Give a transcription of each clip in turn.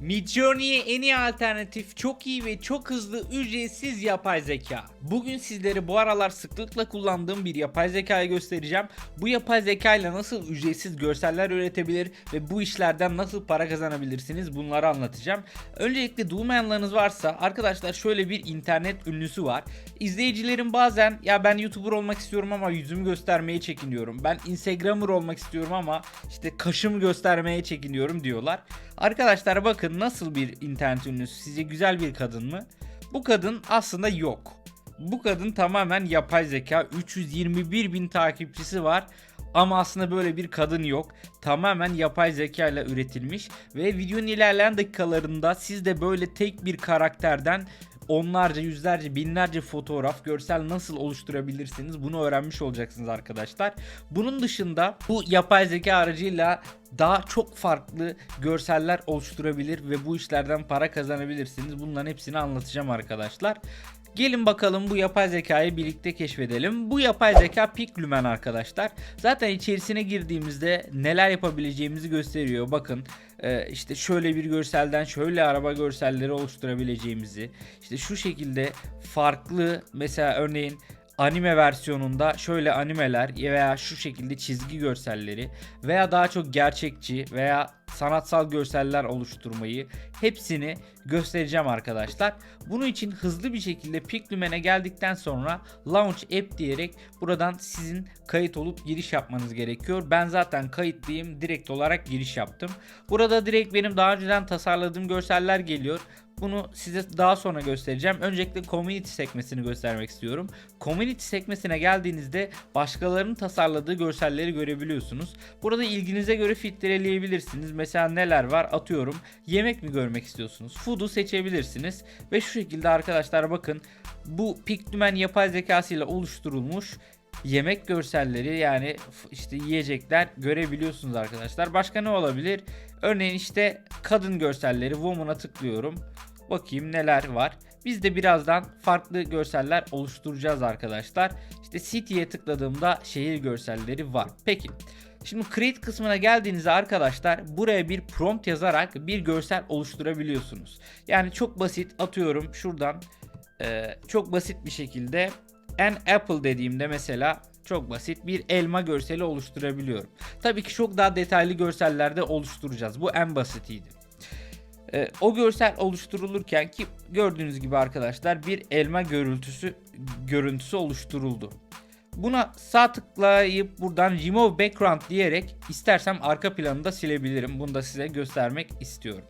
Midjourney'e en iyi alternatif çok iyi ve çok hızlı ücretsiz yapay zeka. Bugün sizlere bu aralar sıklıkla kullandığım bir yapay zekayı göstereceğim. Bu yapay zeka ile nasıl ücretsiz görseller üretebilir ve bu işlerden nasıl para kazanabilirsiniz bunları anlatacağım. Öncelikle duymayanlarınız varsa arkadaşlar şöyle bir internet ünlüsü var. İzleyicilerim bazen ya ben YouTuber olmak istiyorum ama yüzümü göstermeye çekiniyorum. Ben Instagramer olmak istiyorum ama işte kaşımı göstermeye çekiniyorum diyorlar. Arkadaşlar bakın nasıl bir internet ünlüsü sizce güzel bir kadın mı? Bu kadın aslında yok. Bu kadın tamamen yapay zeka 321 bin takipçisi var ama aslında böyle bir kadın yok. Tamamen yapay zeka ile üretilmiş ve videonun ilerleyen dakikalarında siz de böyle tek bir karakterden onlarca, yüzlerce, binlerce fotoğraf, görsel nasıl oluşturabilirsiniz bunu öğrenmiş olacaksınız arkadaşlar. Bunun dışında bu yapay zeka aracıyla daha çok farklı görseller oluşturabilir ve bu işlerden para kazanabilirsiniz. Bunların hepsini anlatacağım arkadaşlar. Gelin bakalım bu yapay zekayı birlikte keşfedelim. Bu yapay zeka Piglumen arkadaşlar. Zaten içerisine girdiğimizde neler yapabileceğimizi gösteriyor. Bakın e, işte şöyle bir görselden şöyle araba görselleri oluşturabileceğimizi. işte şu şekilde farklı mesela örneğin anime versiyonunda şöyle animeler veya şu şekilde çizgi görselleri veya daha çok gerçekçi veya sanatsal görseller oluşturmayı hepsini göstereceğim arkadaşlar. Bunun için hızlı bir şekilde Piglumen'e geldikten sonra Launch App diyerek buradan sizin kayıt olup giriş yapmanız gerekiyor. Ben zaten kayıtlıyım. Direkt olarak giriş yaptım. Burada direkt benim daha önceden tasarladığım görseller geliyor. Bunu size daha sonra göstereceğim. Öncelikle community sekmesini göstermek istiyorum. Community sekmesine geldiğinizde başkalarının tasarladığı görselleri görebiliyorsunuz. Burada ilginize göre filtreleyebilirsiniz. Mesela neler var atıyorum. Yemek mi görmek istiyorsunuz? Food'u seçebilirsiniz. Ve şu şekilde arkadaşlar bakın bu Piglumen yapay zekasıyla oluşturulmuş yemek görselleri yani işte yiyecekler görebiliyorsunuz arkadaşlar. Başka ne olabilir? Örneğin işte kadın görselleri woman'a tıklıyorum. Bakayım neler var. Biz de birazdan farklı görseller oluşturacağız arkadaşlar. İşte city'ye tıkladığımda şehir görselleri var. Peki. Şimdi create kısmına geldiğinizde arkadaşlar buraya bir prompt yazarak bir görsel oluşturabiliyorsunuz. Yani çok basit atıyorum şuradan e, çok basit bir şekilde an apple dediğimde mesela çok basit bir elma görseli oluşturabiliyorum. Tabii ki çok daha detaylı görsellerde oluşturacağız. Bu en basitiydi. Ee, o görsel oluşturulurken ki gördüğünüz gibi arkadaşlar bir elma görüntüsü görüntüsü oluşturuldu. Buna sağ tıklayıp buradan remove background diyerek istersem arka planını da silebilirim. Bunu da size göstermek istiyorum.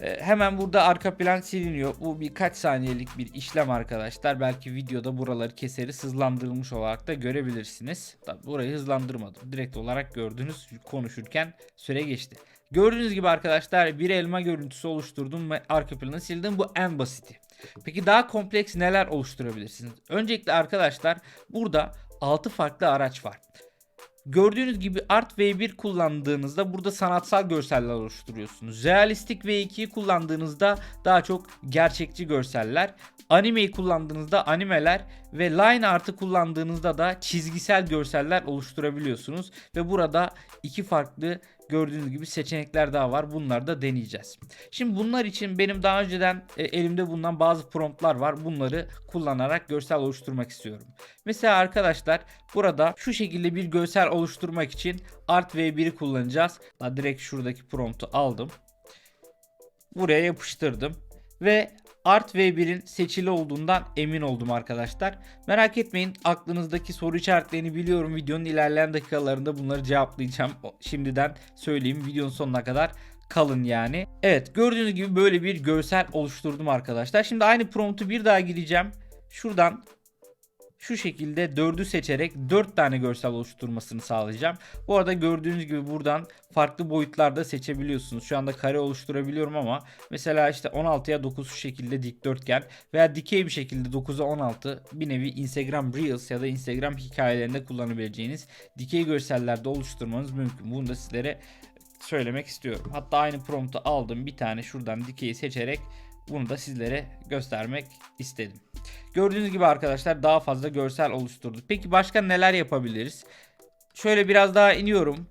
Ee, hemen burada arka plan siliniyor. Bu birkaç saniyelik bir işlem arkadaşlar. Belki videoda buraları keseriz hızlandırılmış olarak da görebilirsiniz. Tabii burayı hızlandırmadım. Direkt olarak gördünüz konuşurken süre geçti. Gördüğünüz gibi arkadaşlar bir elma görüntüsü oluşturdum ve arka planı sildim. Bu en basiti. Peki daha kompleks neler oluşturabilirsiniz? Öncelikle arkadaşlar burada 6 farklı araç var. Gördüğünüz gibi Art V1 kullandığınızda burada sanatsal görseller oluşturuyorsunuz. Realistik V2'yi kullandığınızda daha çok gerçekçi görseller. Animeyi kullandığınızda animeler ve line art'ı kullandığınızda da çizgisel görseller oluşturabiliyorsunuz. Ve burada iki farklı gördüğünüz gibi seçenekler daha var. Bunları da deneyeceğiz. Şimdi bunlar için benim daha önceden e, elimde bulunan bazı promptlar var. Bunları kullanarak görsel oluşturmak istiyorum. Mesela arkadaşlar burada şu şekilde bir görsel oluşturmak için Art V1'i kullanacağız. Direkt şuradaki promptu aldım. Buraya yapıştırdım. Ve Art V1'in seçili olduğundan emin oldum arkadaşlar. Merak etmeyin aklınızdaki soru işaretlerini biliyorum. Videonun ilerleyen dakikalarında bunları cevaplayacağım. Şimdiden söyleyeyim videonun sonuna kadar kalın yani. Evet gördüğünüz gibi böyle bir görsel oluşturdum arkadaşlar. Şimdi aynı promptu bir daha gireceğim. Şuradan şu şekilde 4'ü seçerek 4 tane görsel oluşturmasını sağlayacağım. Bu arada gördüğünüz gibi buradan farklı boyutlarda seçebiliyorsunuz. Şu anda kare oluşturabiliyorum ama mesela işte 16'ya 9 şu şekilde dikdörtgen veya dikey bir şekilde 9'a 16 bir nevi Instagram Reels ya da Instagram hikayelerinde kullanabileceğiniz dikey görsellerde oluşturmanız mümkün. Bunu da sizlere söylemek istiyorum. Hatta aynı promptu aldım bir tane şuradan dikeyi seçerek bunu da sizlere göstermek istedim. Gördüğünüz gibi arkadaşlar daha fazla görsel oluşturduk. Peki başka neler yapabiliriz? Şöyle biraz daha iniyorum.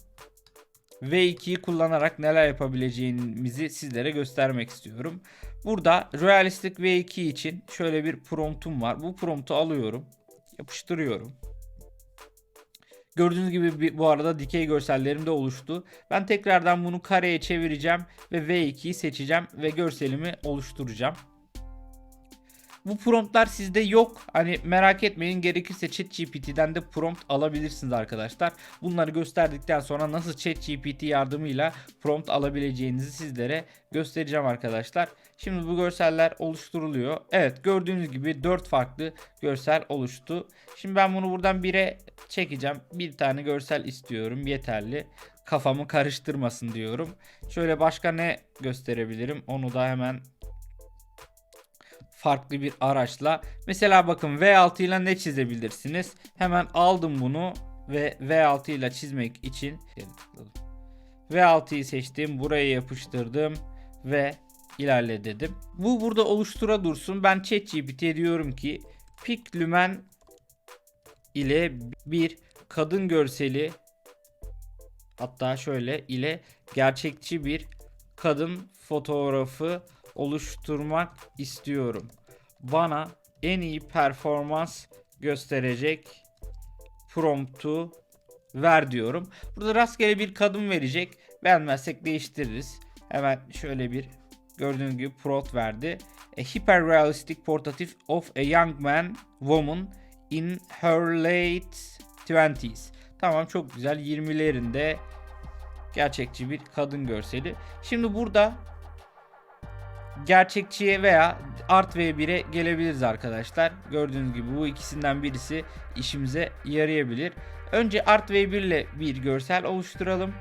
V2'yi kullanarak neler yapabileceğimizi sizlere göstermek istiyorum. Burada Realistic V2 için şöyle bir promptum var. Bu promptu alıyorum. Yapıştırıyorum. Gördüğünüz gibi bu arada dikey görsellerim de oluştu. Ben tekrardan bunu kareye çevireceğim ve V2'yi seçeceğim ve görselimi oluşturacağım. Bu promptlar sizde yok. Hani merak etmeyin gerekirse ChatGPT'den de prompt alabilirsiniz arkadaşlar. Bunları gösterdikten sonra nasıl ChatGPT yardımıyla prompt alabileceğinizi sizlere göstereceğim arkadaşlar. Şimdi bu görseller oluşturuluyor. Evet gördüğünüz gibi 4 farklı görsel oluştu. Şimdi ben bunu buradan 1'e çekeceğim. Bir tane görsel istiyorum yeterli. Kafamı karıştırmasın diyorum. Şöyle başka ne gösterebilirim? Onu da hemen farklı bir araçla. Mesela bakın V6 ile ne çizebilirsiniz? Hemen aldım bunu ve V6 ile çizmek için V6'yı seçtim. Buraya yapıştırdım ve ilerle dedim. Bu burada oluştura dursun. Ben ChatGPT'ye diyorum ki Pick Lumen ile bir kadın görseli hatta şöyle ile gerçekçi bir kadın fotoğrafı oluşturmak istiyorum. Bana en iyi performans gösterecek promptu ver diyorum. Burada rastgele bir kadın verecek. Beğenmezsek değiştiririz. Hemen şöyle bir gördüğünüz gibi prompt verdi. A hyper realistic portrait of a young man woman in her late 20s. Tamam çok güzel 20'lerinde gerçekçi bir kadın görseli. Şimdi burada gerçekçiye veya Art V1'e gelebiliriz arkadaşlar. Gördüğünüz gibi bu ikisinden birisi işimize yarayabilir. Önce Art V1 ile bir görsel oluşturalım.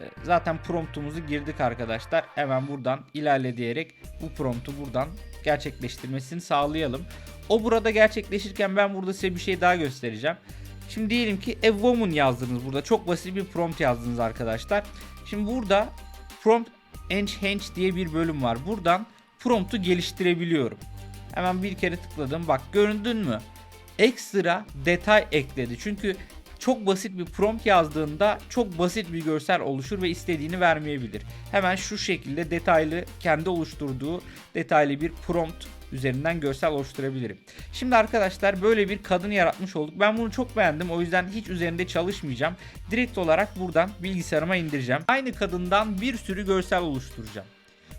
Ee, Zaten promptumuzu girdik arkadaşlar. Hemen buradan ilerle diyerek bu promptu buradan gerçekleştirmesini sağlayalım. O burada gerçekleşirken ben burada size bir şey daha göstereceğim. Şimdi diyelim ki a woman yazdınız burada. Çok basit bir prompt yazdınız arkadaşlar. Şimdi burada prompt Enhance diye bir bölüm var. Buradan promptu geliştirebiliyorum. Hemen bir kere tıkladım. Bak gördün mü? Ekstra detay ekledi. Çünkü çok basit bir prompt yazdığında çok basit bir görsel oluşur ve istediğini vermeyebilir. Hemen şu şekilde detaylı kendi oluşturduğu detaylı bir prompt üzerinden görsel oluşturabilirim. Şimdi arkadaşlar böyle bir kadın yaratmış olduk. Ben bunu çok beğendim. O yüzden hiç üzerinde çalışmayacağım. Direkt olarak buradan bilgisayarıma indireceğim. Aynı kadından bir sürü görsel oluşturacağım.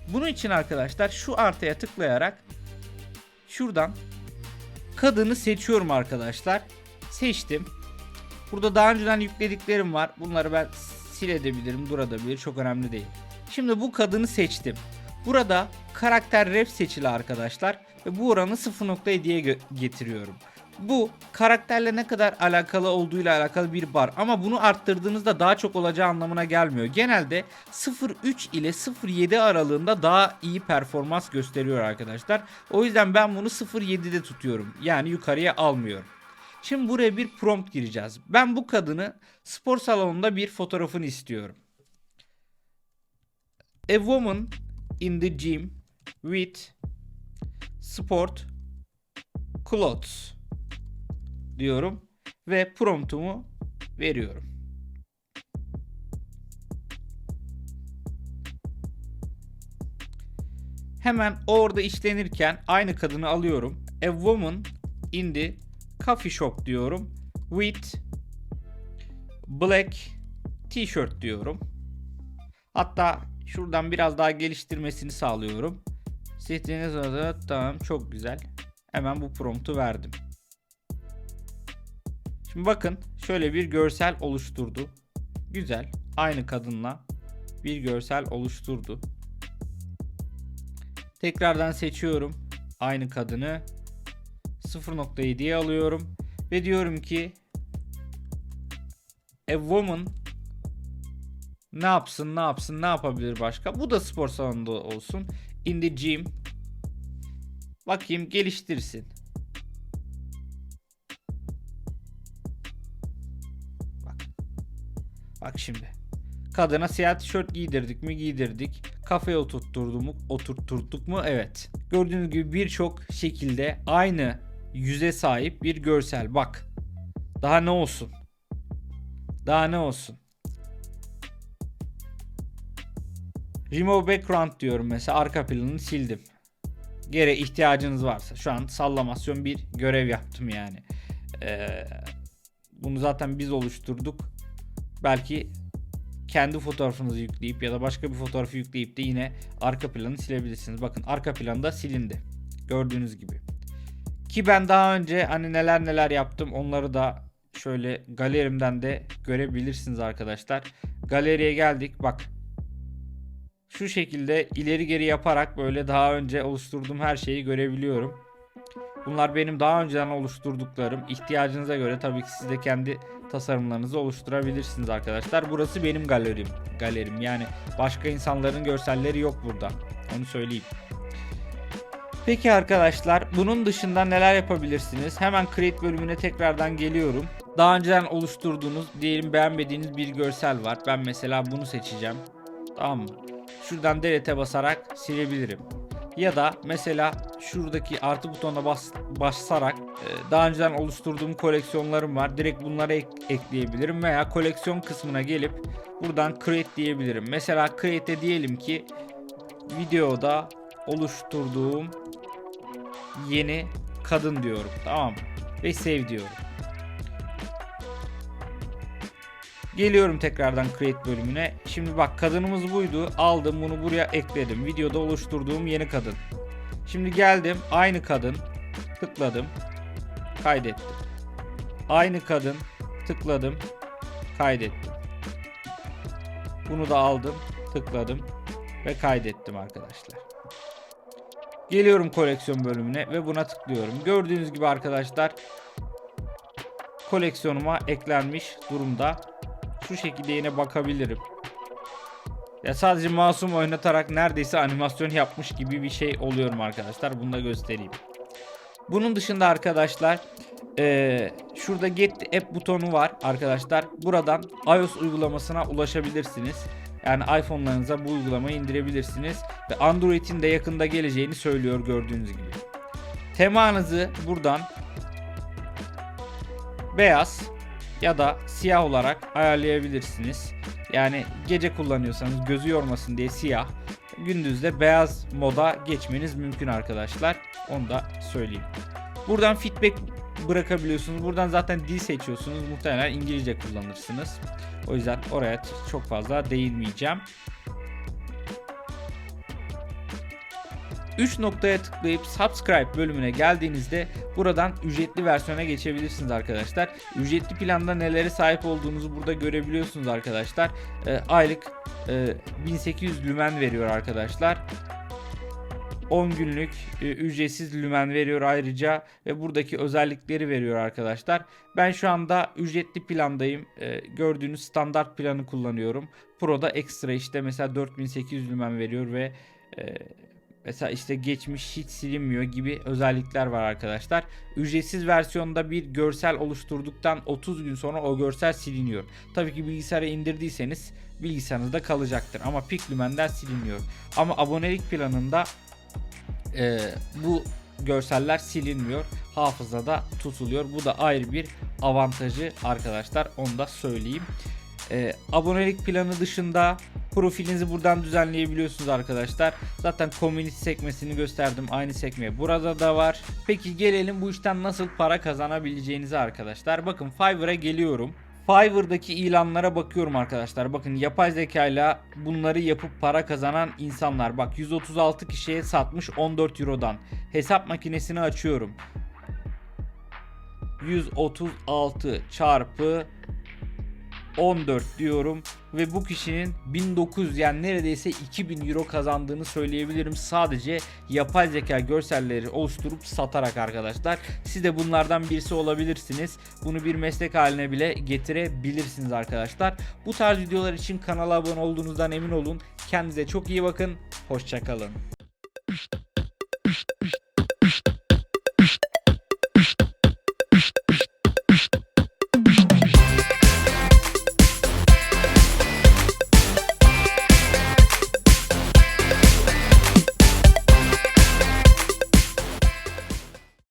Bunun için arkadaşlar şu artıya tıklayarak şuradan kadını seçiyorum arkadaşlar. Seçtim. Burada daha önceden yüklediklerim var. Bunları ben silebilirim, durabilir. Çok önemli değil. Şimdi bu kadını seçtim. Burada karakter ref seçili arkadaşlar ve bu oranı 0.7'ye gö- getiriyorum. Bu karakterle ne kadar alakalı olduğuyla alakalı bir bar ama bunu arttırdığınızda daha çok olacağı anlamına gelmiyor. Genelde 0.3 ile 0.7 aralığında daha iyi performans gösteriyor arkadaşlar. O yüzden ben bunu 0.7'de tutuyorum. Yani yukarıya almıyorum. Şimdi buraya bir prompt gireceğiz. Ben bu kadını spor salonunda bir fotoğrafını istiyorum. A woman in the gym with sport clothes diyorum ve promptumu veriyorum. Hemen orada işlenirken aynı kadını alıyorum. A woman in the coffee shop diyorum. With black t-shirt diyorum. Hatta şuradan biraz daha geliştirmesini sağlıyorum. Seçtiğiniz adı tamam çok güzel. Hemen bu promptu verdim. Şimdi bakın şöyle bir görsel oluşturdu. Güzel. Aynı kadınla bir görsel oluşturdu. Tekrardan seçiyorum aynı kadını. 0.7'ye alıyorum ve diyorum ki a woman ne yapsın ne yapsın ne yapabilir başka bu da spor salonunda olsun in the gym. Bakayım geliştirsin. Bak. Bak şimdi. Kadına siyah tişört giydirdik mi? Giydirdik. Kafaya oturtturduk mu? Oturtturduk mu? Evet. Gördüğünüz gibi birçok şekilde aynı yüze sahip bir görsel. Bak. Daha ne olsun? Daha ne olsun Remove background diyorum mesela arka planını sildim. Geri ihtiyacınız varsa şu an sallamasyon bir görev yaptım yani. Ee, bunu zaten biz oluşturduk. Belki kendi fotoğrafınızı yükleyip ya da başka bir fotoğrafı yükleyip de yine arka planı silebilirsiniz. Bakın arka planda silindi. Gördüğünüz gibi. Ki ben daha önce hani neler neler yaptım onları da şöyle galerimden de görebilirsiniz arkadaşlar. Galeriye geldik. Bak şu şekilde ileri geri yaparak böyle daha önce oluşturduğum her şeyi görebiliyorum. Bunlar benim daha önceden oluşturduklarım. İhtiyacınıza göre tabii ki siz de kendi tasarımlarınızı oluşturabilirsiniz arkadaşlar. Burası benim galerim. Galerim yani başka insanların görselleri yok burada. Onu söyleyeyim. Peki arkadaşlar bunun dışında neler yapabilirsiniz? Hemen create bölümüne tekrardan geliyorum. Daha önceden oluşturduğunuz diyelim beğenmediğiniz bir görsel var. Ben mesela bunu seçeceğim. Tamam mı? Şuradan delete'e basarak silebilirim. Ya da mesela şuradaki artı butonuna bas, basarak e, daha önceden oluşturduğum koleksiyonlarım var. Direkt bunları ek- ekleyebilirim veya koleksiyon kısmına gelip buradan create diyebilirim. Mesela create'e diyelim ki videoda oluşturduğum yeni kadın diyorum. Tamam mı? Ve save diyorum. Geliyorum tekrardan create bölümüne. Şimdi bak kadınımız buydu. Aldım bunu buraya ekledim. Videoda oluşturduğum yeni kadın. Şimdi geldim aynı kadın. Tıkladım. Kaydettim. Aynı kadın. Tıkladım. Kaydettim. Bunu da aldım. Tıkladım. Ve kaydettim arkadaşlar. Geliyorum koleksiyon bölümüne ve buna tıklıyorum. Gördüğünüz gibi arkadaşlar koleksiyonuma eklenmiş durumda. Şu şekilde yine bakabilirim. Ya sadece masum oynatarak neredeyse animasyon yapmış gibi bir şey oluyorum arkadaşlar. Bunu da göstereyim. Bunun dışında arkadaşlar eee, şurada Get App butonu var arkadaşlar. Buradan iOS uygulamasına ulaşabilirsiniz. Yani iPhone'larınıza bu uygulamayı indirebilirsiniz. Ve Android'in de yakında geleceğini söylüyor gördüğünüz gibi. Temanızı buradan beyaz ya da siyah olarak ayarlayabilirsiniz. Yani gece kullanıyorsanız gözü yormasın diye siyah, gündüzde beyaz moda geçmeniz mümkün arkadaşlar. Onu da söyleyeyim. Buradan feedback bırakabiliyorsunuz. Buradan zaten dil seçiyorsunuz. Muhtemelen İngilizce kullanırsınız. O yüzden oraya çok fazla değinmeyeceğim. 3 noktaya tıklayıp subscribe bölümüne geldiğinizde buradan ücretli versiyona geçebilirsiniz arkadaşlar. Ücretli planda nelere sahip olduğunuzu burada görebiliyorsunuz arkadaşlar. Ee, aylık e, 1800 lümen veriyor arkadaşlar. 10 günlük e, ücretsiz lümen veriyor ayrıca ve buradaki özellikleri veriyor arkadaşlar. Ben şu anda ücretli plandayım. E, gördüğünüz standart planı kullanıyorum. Pro'da ekstra işte mesela 4800 lümen veriyor ve e, Mesela işte geçmiş hiç silinmiyor gibi özellikler var arkadaşlar. Ücretsiz versiyonda bir görsel oluşturduktan 30 gün sonra o görsel siliniyor. Tabii ki bilgisayara indirdiyseniz bilgisayarınızda kalacaktır ama Piclumen'den siliniyor. Ama abonelik planında e, bu görseller silinmiyor. Hafızada tutuluyor. Bu da ayrı bir avantajı arkadaşlar. Onu da söyleyeyim. E, abonelik planı dışında profilinizi buradan düzenleyebiliyorsunuz arkadaşlar. Zaten community sekmesini gösterdim. Aynı sekme burada da var. Peki gelelim bu işten nasıl para kazanabileceğinize arkadaşlar. Bakın Fiverr'a geliyorum. Fiverr'daki ilanlara bakıyorum arkadaşlar. Bakın yapay zeka ile bunları yapıp para kazanan insanlar. Bak 136 kişiye satmış 14 Euro'dan. Hesap makinesini açıyorum. 136 çarpı 14 diyorum ve bu kişinin 1900 yani neredeyse 2000 euro kazandığını söyleyebilirim sadece yapay zeka görselleri oluşturup satarak arkadaşlar. Siz de bunlardan birisi olabilirsiniz. Bunu bir meslek haline bile getirebilirsiniz arkadaşlar. Bu tarz videolar için kanala abone olduğunuzdan emin olun. Kendinize çok iyi bakın. Hoşçakalın.